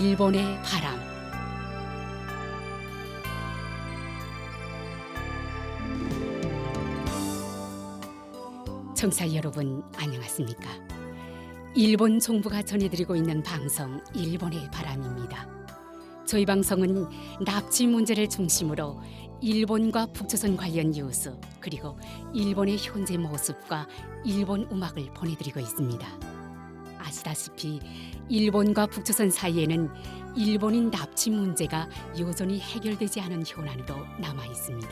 일본의 바람 청사 여러분 안녕하십니까? 일본 정부가 전해드리고 있는 방송 일본의 바람입니다. 저희 방송은 납치 문제를 중심으로 일본과 북조선 관련 뉴스 그리고 일본의 현재 모습과 일본 음악을 보내드리고 있습니다. 아시다시피 일본과 북조선 사이에는 일본인 납치 문제가 여전히 해결되지 않은 현안으로 남아 있습니다.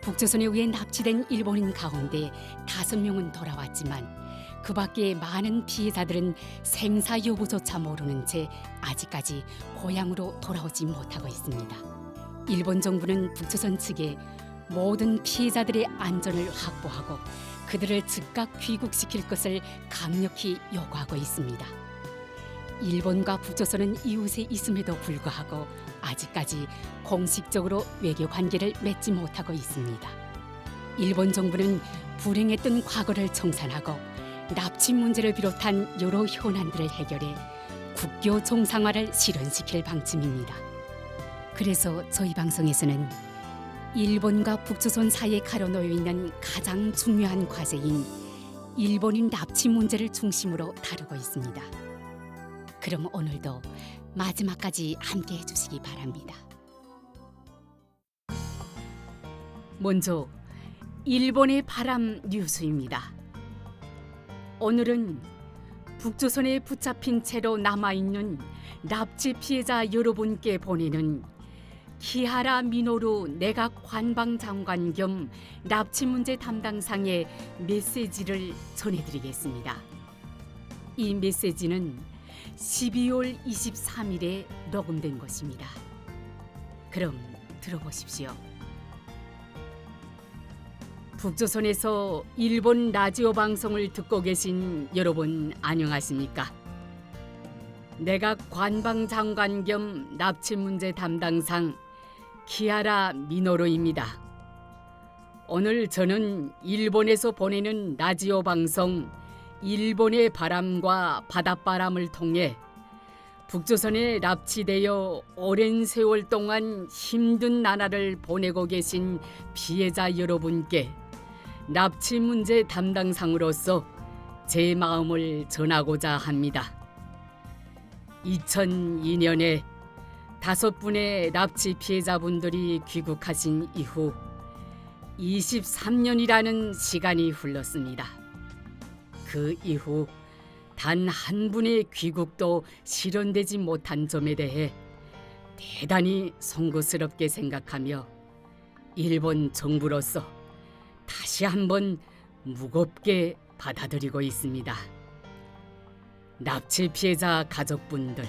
북조선에 의해 납치된 일본인 가운데 다섯 명은 돌아왔지만 그 밖에 많은 피해자들은 생사 여부조차 모르는 채 아직까지 고향으로 돌아오지 못하고 있습니다. 일본 정부는 북조선 측에 모든 피해자들의 안전을 확보하고 그들을 즉각 귀국시킬 것을 강력히 요구하고 있습니다. 일본과 북조선은 이웃에 있음에도 불구하고 아직까지 공식적으로 외교 관계를 맺지 못하고 있습니다. 일본 정부는 불행했던 과거를 청산하고 납치 문제를 비롯한 여러 현안들을 해결해 국교 정상화를 실현시킬 방침입니다. 그래서 저희 방송에서는 일본과 북조선 사이에 가로놓여 있는 가장 중요한 과제인 일본인 납치 문제를 중심으로 다루고 있습니다. 그럼 오늘도 마지막까지 함께 해주시기 바랍니다. 먼저 일본의 바람 뉴스입니다. 오늘은 북조선에 붙잡힌 채로 남아있는 납치 피해자 여러분께 보내는 키하라 미노루 내각 관방 장관 겸 납치 문제 담당상의 메시지를 전해드리겠습니다. 이 메시지는 12월 23일에 녹음된 것입니다. 그럼 들어보십시오. 북조선에서 일본 라디오 방송을 듣고 계신 여러분 안녕하십니까? 내가 관방 장관 겸 납치 문제 담당상 키아라 미노루입니다. 오늘 저는 일본에서 보내는 라디오 방송 일본의 바람과 바닷바람을 통해 북조선에 납치되어 오랜 세월 동안 힘든 나날을 보내고 계신 피해자 여러분께 납치 문제 담당상으로서 제 마음을 전하고자 합니다. 2002년에 다섯 분의 납치 피해자분들이 귀국하신 이후 23년이라는 시간이 흘렀습니다. 그 이후 단 한 분의 귀국도 실현되지 못한 점에 대해 대단히 송구스럽게 생각하며 일본 정부로서 다시 한번 무겁게 받아들이고 있습니다. 납치 피해자 가족분들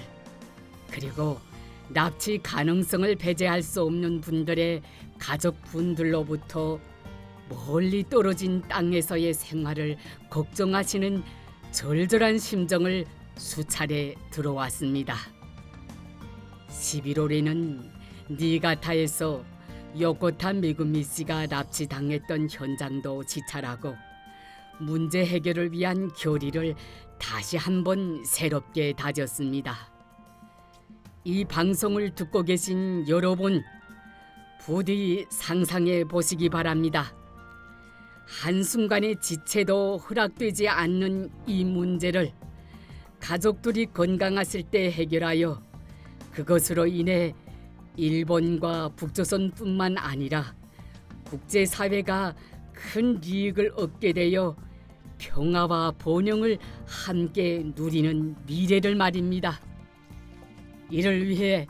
그리고 납치 가능성을 배제할 수 없는 분들의 가족분들로부터 멀리 떨어진 땅에서의 생활을 걱정하시는 절절한 심정을 수차례 들어왔습니다. 11월에는 니가타에서 요코타 메구미 씨가 납치당했던 현장도 지찰하고 문제 해결을 위한 교리를 다시 한번 새롭게 다졌습니다. 이 방송을 듣고 계신 여러분 부디 상상해 보시기 바랍니다. 한순간의 지체도 허락되지 않는 이 문제를 가족들이 건강하실 때 해결하여 그것으로 인해 일본과 북조선뿐만 아니라 국제사회가 큰 이익을 얻게 되어 평화와 번영을 함께 누리는 미래를 말입니다. 이를 위해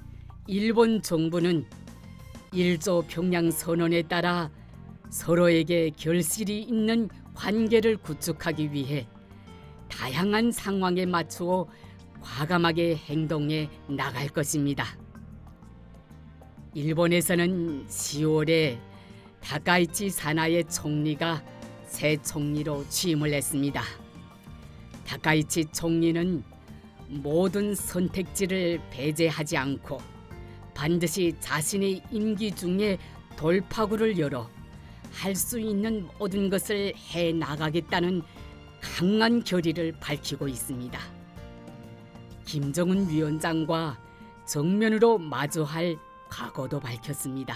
일본 정부는 일조 평양 선언에 따라 서로에게 결실이 있는 관계를 구축하기 위해 다양한 상황에 맞추어 과감하게 행동해 나갈 것입니다. 일본에서는 10월에 다카이치 사나의 총리가 새 총리로 취임을 했습니다. 다카이치 총리는 모든 선택지를 배제하지 않고 반드시 자신의 임기 중에 돌파구를 열어 할 수 있는 모든 것을 해 나가겠다는 강한 결의를 밝히고 있습니다. 김정은 위원장과 정면으로 마주할 각오도 밝혔습니다.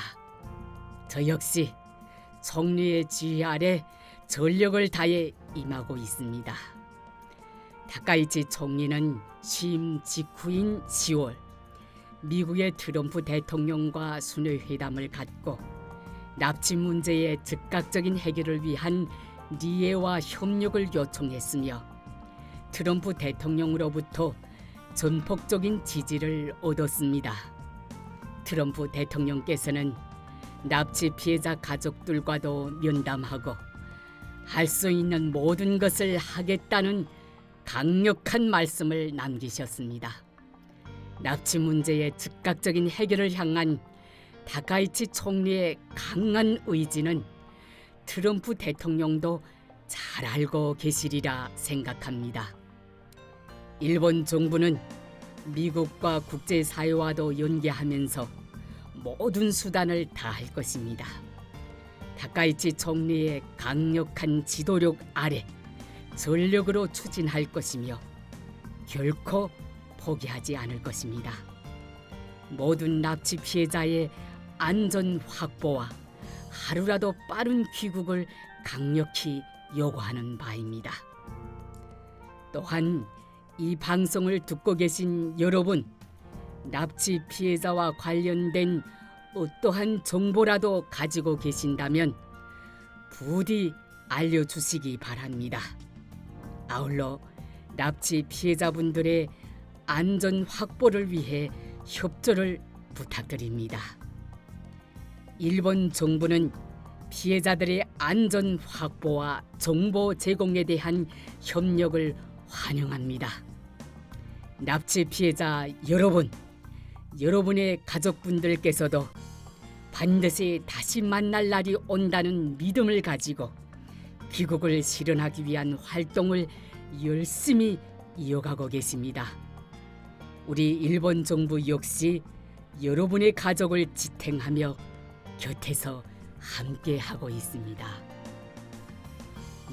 저 역시 총리의 지휘 아래 전력을 다해 임하고 있습니다. 다카이치 총리는 취임 직후인 10월 미국의 트럼프 대통령과 순회 회담을 갖고 납치 문제의 즉각적인 해결을 위한 리에와 협력을 요청했으며 트럼프 대통령으로부터 전폭적인 지지를 얻었습니다. 트럼프 대통령께서는 납치 피해자 가족들과도 면담하고 할 수 있는 모든 것을 하겠다는 강력한 말씀을 남기셨습니다. 납치 문제의 즉각적인 해결을 향한 다카이치 총리의 강한 의지는 트럼프 대통령도 잘 알고 계시리라 생각합니다. 일본 정부는 미국과 국제사회와도 연계하면서 모든 수단을 다할 것입니다. 다카이치 총리의 강력한 지도력 아래 전력으로 추진할 것이며 결코 포기하지 않을 것입니다. 모든 납치 피해자의 안전 확보와 하루라도 빠른 귀국을 강력히 요구하는 바입니다. 또한 이 방송을 듣고 계신 여러분, 납치 피해자와 관련된 어떠한 정보라도 가지고 계신다면 부디 알려주시기 바랍니다. 아울러 납치 피해자분들의 안전 확보를 위해 협조를 부탁드립니다. 일본 정부는 피해자들의 안전 확보와 정보 제공에 대한 협력을 환영합니다. 납치 피해자 여러분, 여러분의 가족분들께서도 반드시 다시 만날 날이 온다는 믿음을 가지고 귀국을 실현하기 위한 활동을 열심히 이어가고 계십니다. 우리 일본 정부 역시 여러분의 가족을 지탱하며 곁에서 함께 하고 있습니다.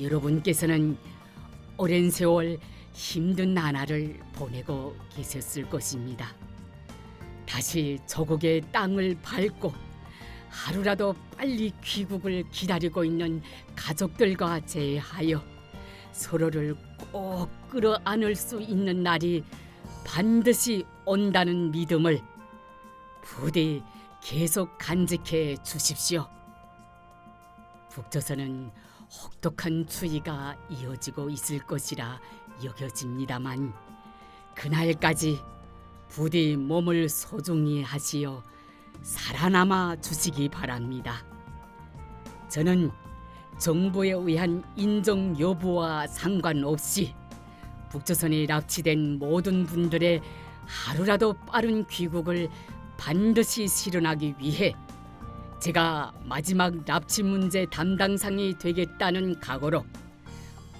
여러분께서는 오랜 세월 힘든 나날을 보내고 계셨을 것입니다. 다시 조국의 땅을 밟고 하루라도 빨리 귀국을 기다리고 있는 가족들과 제하여 서로를 꼭 끌어안을 수 있는 날이 반드시 온다는 믿음을 부디 계속 간직해 주십시오. 북조선은 혹독한 추위가 이어지고 있을 것이라 여겨집니다만 그날까지 부디 몸을 소중히 하시어 살아남아 주시기 바랍니다. 저는 정부에 의한 인정 여부와 상관없이 북조선에 납치된 모든 분들의 하루라도 빠른 귀국을 반드시 실현하기 위해 제가 마지막 납치 문제 담당상이 되겠다는 각오로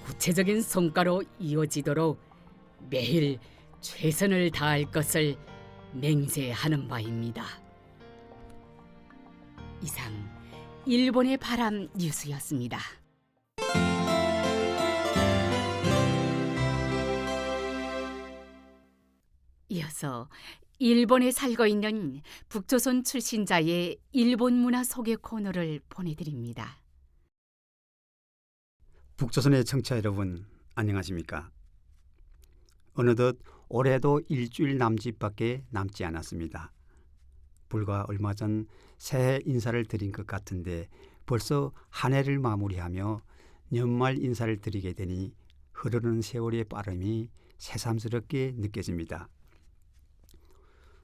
구체적인 성과로 이어지도록 매일 최선을 다할 것을 맹세하는 바입니다. 이상 일본의 바람 뉴스였습니다. 이어서 일본에 살고 있는 북조선 출신자의 일본 문화 소개 코너를 보내드립니다. 북조선의 청취자 여러분 안녕하십니까? 어느덧 올해도 일주일 남짓밖에 남지 않았습니다. 불과 얼마 전 새해 인사를 드린 것 같은데 벌써 한 해를 마무리하며 연말 인사를 드리게 되니 흐르는 세월의 빠름이 새삼스럽게 느껴집니다.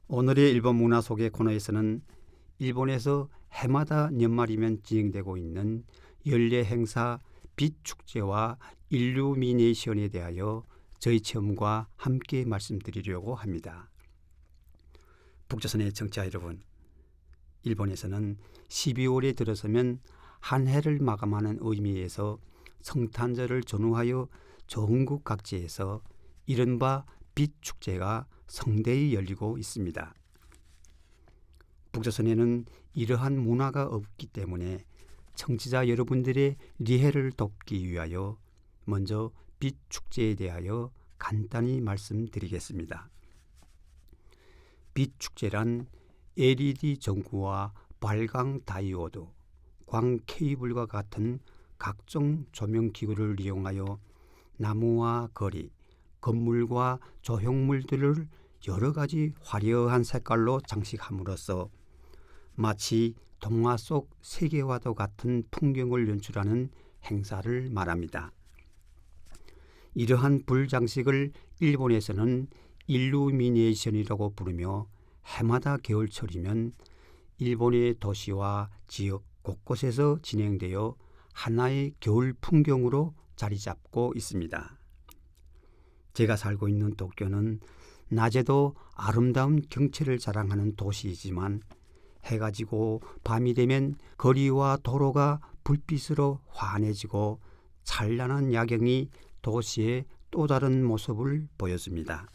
오늘의 일본 문화 소개 코너에서는 일본에서 해마다 연말이면 진행되고 있는 연례 행사 빛 축제와 일루미네이션에 대하여 저희 체험과 함께 말씀드리려고 합니다. 북조선의 정치자 여러분, 일본에서는 12월에 들어서면 한 해를 마감하는 의미에서 성탄절을 전후하여 전국 각지에서 이른바 빛 축제가 성대히 열리고 있습니다. 북조선에는 이러한 문화가 없기 때문에 청취자 여러분들의 리해를 돕기 위하여 먼저 빛 축제에 대하여 간단히 말씀드리겠습니다. 빛 축제란 LED 전구와 발광 다이오드, 광 케이블과 같은 각종 조명 기구를 이용하여 나무와 거리, 건물과 조형물들을 여러 가지 화려한 색깔로 장식함으로써 마치 동화 속 세계와도 같은 풍경을 연출하는 행사를 말합니다. 이러한 불 장식을 일본에서는 일루미네이션이라고 부르며 해마다 겨울철이면 일본의 도시와 지역 곳곳에서 진행되어 하나의 겨울 풍경으로 자리 잡고 있습니다. 제가 살고 있는 도쿄는 낮에도 아름다운 경치를 자랑하는 도시이지만 해가 지고 밤이 되면 거리와 도로가 불빛으로 환해지고 찬란한 야경이 도시의 또 다른 모습을 보여줍니다.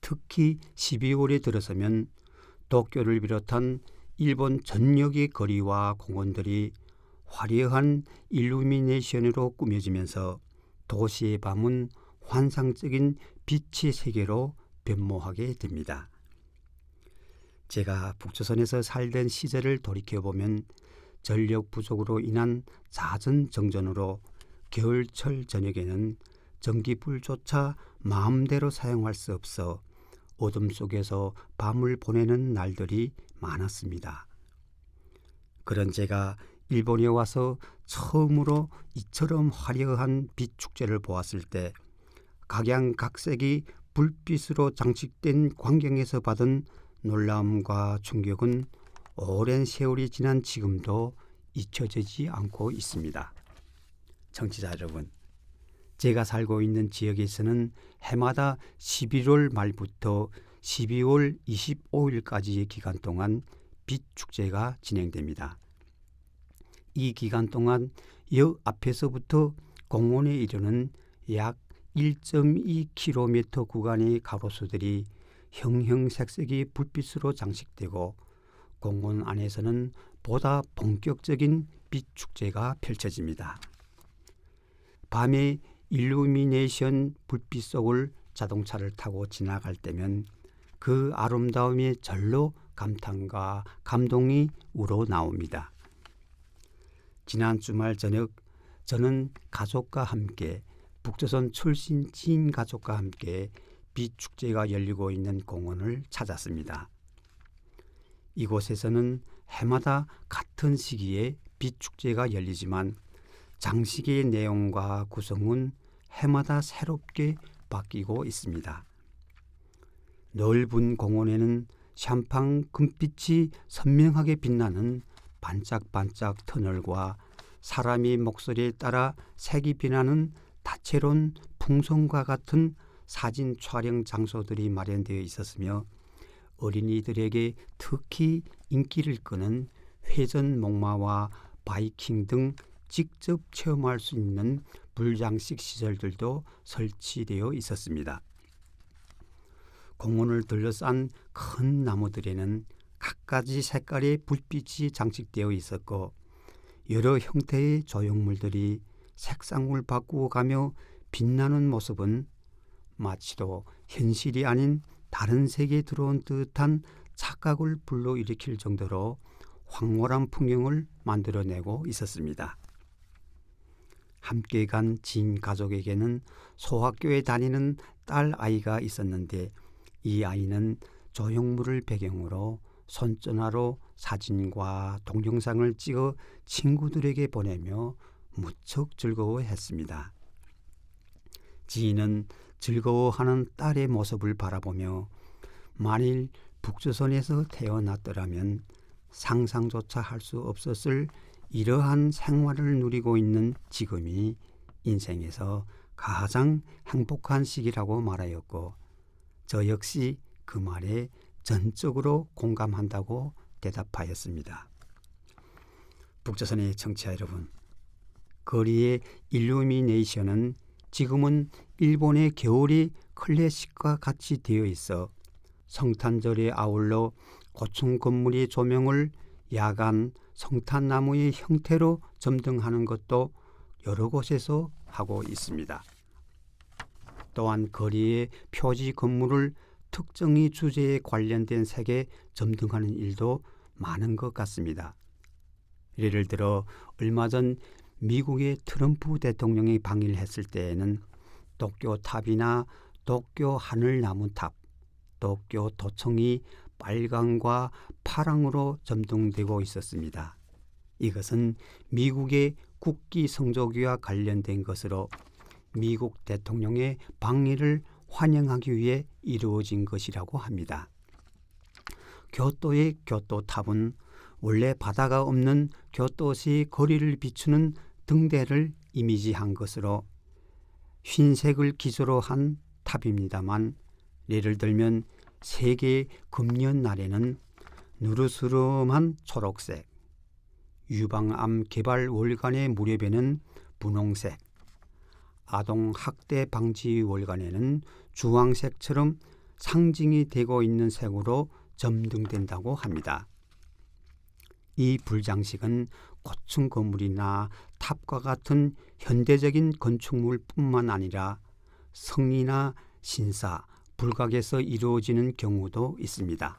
특히 12월에 들어서면 도쿄를 비롯한 일본 전역의 거리와 공원들이 화려한 일루미네이션으로 꾸며지면서 도시의 밤은 환상적인 빛의 세계로 변모하게 됩니다. 제가 북조선에서 살던 시절을 돌이켜보면 전력 부족으로 인한 잦은 정전으로 겨울철 저녁에는 전기불조차 마음대로 사용할 수 없어 어둠 속에서 밤을 보내는 날들이 많았습니다. 그런 제가 일본에 와서 처음으로 이처럼 화려한 빛 축제를 보았을 때 각양각색이 불빛으로 장식된 광경에서 받은 놀라움과 충격은 오랜 세월이 지난 지금도 잊혀지지 않고 있습니다. 청취자 여러분, 제가 살고 있는 지역에서는 해마다 11월 말부터 12월 25일까지의 기간 동안 빛 축제가 진행됩니다. 이 기간 동안 역 앞에서부터 공원에 이르는 약 1.2km 구간의 가로수들이 형형색색의 불빛으로 장식되고 공원 안에서는 보다 본격적인 빛 축제가 펼쳐집니다. 밤에 일루미네이션 불빛 속을 자동차를 타고 지나갈 때면 그 아름다움에 절로 감탄과 감동이 우러 나옵니다. 지난 주말 저녁 저는 가족과 함께 북조선 출신 지인 가족과 함께 빛 축제가 열리고 있는 공원을 찾았습니다. 이곳에서는 해마다 같은 시기에 빛 축제가 열리지만 장식의 내용과 구성은 해마다 새롭게 바뀌고 있습니다. 넓은 공원에는 샴팡 금빛이 선명하게 빛나는 반짝반짝 터널과 사람의 목소리에 따라 색이 변하는 다채로운 풍선과 같은 사진 촬영 장소들이 마련되어 있었으며 어린이들에게 특히 인기를 끄는 회전 목마와 바이킹 등 직접 체험할 수 있는 불장식 시설들도 설치되어 있었습니다. 공원을 둘러싼 큰 나무들에는 갖가지 색깔의 불빛이 장식되어 있었고 여러 형태의 조형물들이 색상을 바꾸어 가며 빛나는 모습은 마치도 현실이 아닌 다른 세계에 들어온 듯한 착각을 불러일으킬 정도로 황홀한 풍경을 만들어내고 있었습니다. 함께 간 지인 가족에게는 소학교에 다니는 딸 아이가 있었는데 이 아이는 조형물을 배경으로 손전화로 사진과 동영상을 찍어 친구들에게 보내며 무척 즐거워했습니다. 지인은 즐거워하는 딸의 모습을 바라보며 만일 북조선에서 태어났더라면 상상조차 할 수 없었을 이러한 생활을 누리고 있는 지금이 인생에서 가장 행복한 시기라고 말하였고 저 역시 그 말에 전적으로 공감한다고 대답하였습니다. 북조선의 청취자 여러분, 거리의 일루미네이션은 지금은 일본의 겨울이 클래식과 같이 되어 있어 성탄절에 아울러 고층 건물의 조명을 야간 성탄나무의 형태로 점등하는 것도 여러 곳에서 하고 있습니다. 또한 거리의 표지 건물을 특정의 주제에 관련된 색에 점등하는 일도 많은 것 같습니다. 예를 들어 얼마 전 미국의 트럼프 대통령이 방일을 했을 때에는 도쿄 탑이나 도쿄 하늘나무탑, 도쿄 도청이 빨강과 파랑으로 점등되고 있었습니다. 이것은 미국의 국기 성조기와 관련된 것으로 미국 대통령의 방일을 환영하기 위해 이루어진 것이라고 합니다. 교토의 교토탑은 원래 바다가 없는 교토시 거리를 비추는 등대를 이미지한 것으로 흰색을 기초로 한 탑입니다만 예를 들면 세계 금년 날에는 누르스름한 초록색, 유방암 개발 월간의 무렵에는 분홍색, 아동 학대 방지 월간에는 주황색처럼 상징이 되고 있는 색으로 점등된다고 합니다. 이 불장식은 고층 건물이나 탑과 같은 현대적인 건축물뿐만 아니라 성리나 신사, 불각에서 이루어지는 경우도 있습니다.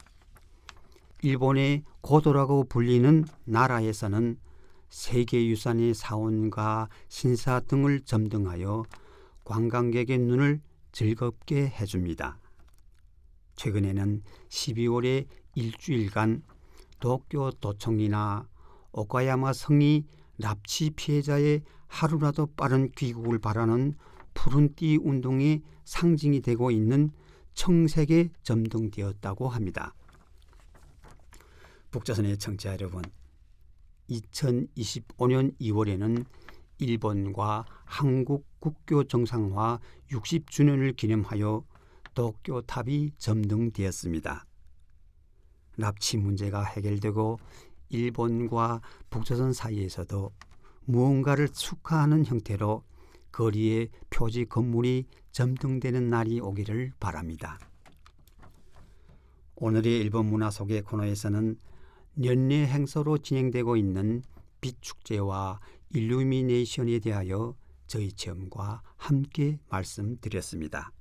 일본의 고도라고 불리는 나라에서는 세계유산의 사원과 신사 등을 점등하여 관광객의 눈을 즐겁게 해줍니다. 최근에는 12월에 일주일간 도쿄 도청이나 오카야마 성이 납치 피해자의 하루라도 빠른 귀국을 바라는 푸른띠 운동의 상징이 되고 있는 청색에 점등되었다고 합니다. 북조선의 청취자 여러분, 2025년 2월에는 일본과 한국 국교 정상화 60주년을 기념하여 도쿄 탑이 점등되었습니다. 납치 문제가 해결되고 일본과 북조선 사이에서도 무언가를 축하하는 형태로 거리에 표지 건물이 점등되는 날이 오기를 바랍니다. 오늘의 일본 문화 속의 코너에서는 연례 행사로 진행되고 있는 빛 축제와 일루미네이션에 대하여 저희 체험과 함께 말씀드렸습니다.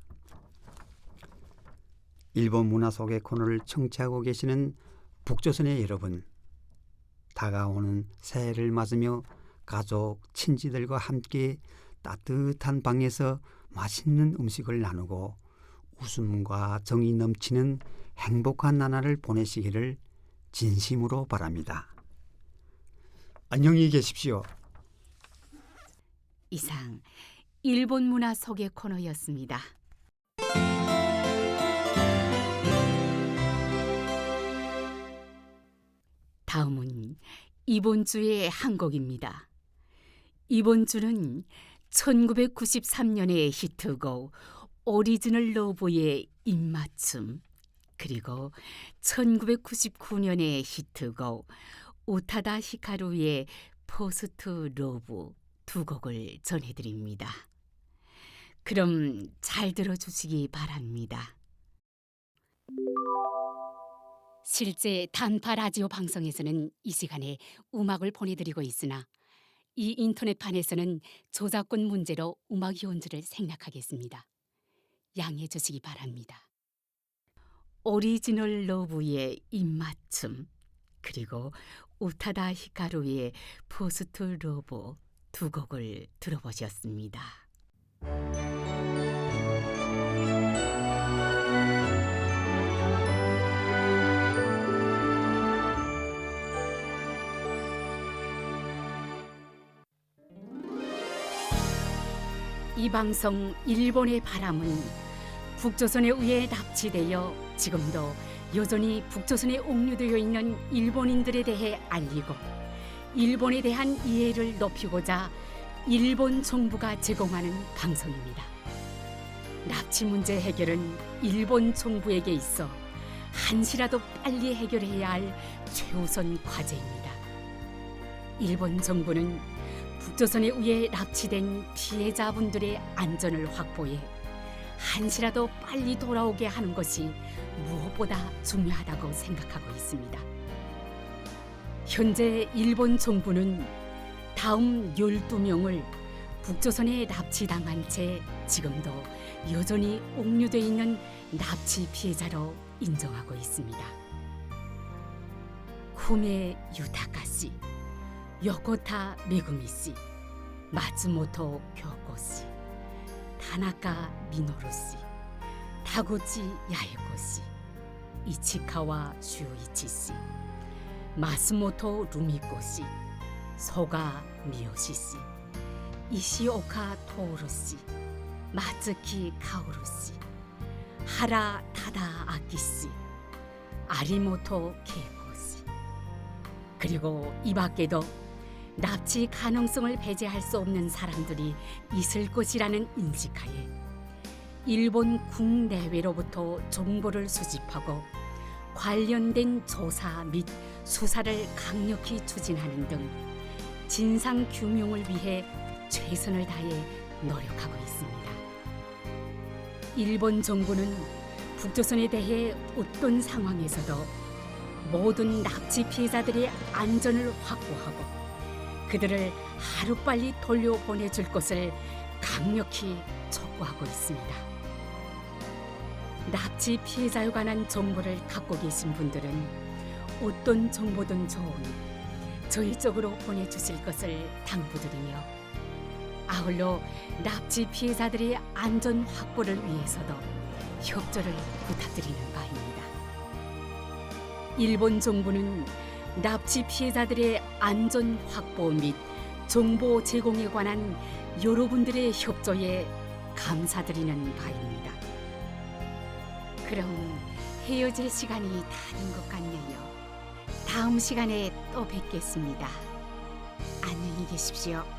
일본 문화 속의 코너를 청취하고 계시는 북조선의 여러분, 다가오는 새해를 맞으며 가족, 친지들과 함께 따뜻한 방에서 맛있는 음식을 나누고 웃음과 정이 넘치는 행복한 나날을 보내시기를 진심으로 바랍니다. 안녕히 계십시오. 이상 일본 문화 소개 코너였습니다. 다음은 이번 주의 한 곡입니다. 이번 주는 1993년의 히트곡 오리지널 러브의 입맞춤 그리고 1999년의 히트곡 우타다 히카루의 포스트 러브 두 곡을 전해드립니다. 그럼 잘 들어주시기 바랍니다. 실제 단파 라디오 방송에서는 이 시간에 음악을 보내드리고 있으나 이 인터넷판에서는 저작권 문제로 음악 연주를 생략하겠습니다. 양해해 주시기 바랍니다. 오리지널 러브의 입맞춤 그리고 우타다 히카루의 포스트 러브 두 곡을 들어보셨습니다. 이 방송 일본의 바람은 북조선에 의해 납치되어 지금도 여전히 북조선에 옥류되어 있는 일본인들에 대해 알리고 일본에 대한 이해를 높이고자 일본 정부가 제공하는 방송입니다. 납치 문제 해결은 일본 정부에게 있어 한시라도 빨리 해결해야 할 최우선 과제입니다. 일본 정부는 북조선에 의해 납치된 피해자분들의 안전을 확보해 한시라도 빨리 돌아오게 하는 것이 무엇보다 중요하다고 생각하고 있습니다. 현재 일본 정부는 다음 12명을 북조선에 납치당한 채 지금도 여전히 옥류돼 있는 납치 피해자로 인정하고 있습니다. 쿠메 유타카 씨, 요코타 메구미 씨, 마츠모토 교코 씨, 타나카 미노루 씨, 타구치 야에코 씨, 이치카와 슈이치 씨, 마스모토 루미코 씨, 소가 미요시 씨, 이시오카 토오루 씨, 마츠키 카오루 씨, 하라 타다 아키 씨, 아리모토 케이코 씨. 그리고 이 밖에도 납치 가능성을 배제할 수 없는 사람들이 있을 것이라는 인식하에 일본 국내외로부터 정보를 수집하고 관련된 조사 및 수사를 강력히 추진하는 등 진상 규명을 위해 최선을 다해 노력하고 있습니다. 일본 정부는 북조선에 대해 어떤 상황에서도 모든 납치 피해자들의 안전을 확보하고 그들을 하루빨리 돌려보내줄 것을 강력히 촉구하고 있습니다. 납치 피해자에 관한 정보를 갖고 계신 분들은 어떤 정보든 좋으니 저희 쪽으로 보내주실 것을 당부드리며 아울러 납치 피해자들의 안전 확보를 위해서도 협조를 부탁드리는 바입니다. 일본 정부는 납치 피해자들의 안전 확보 및 정보 제공에 관한 여러분들의 협조에 감사드리는 바입니다. 그럼 헤어질 시간이 다 된 것 같네요. 다음 시간에 또 뵙겠습니다. 안녕히 계십시오.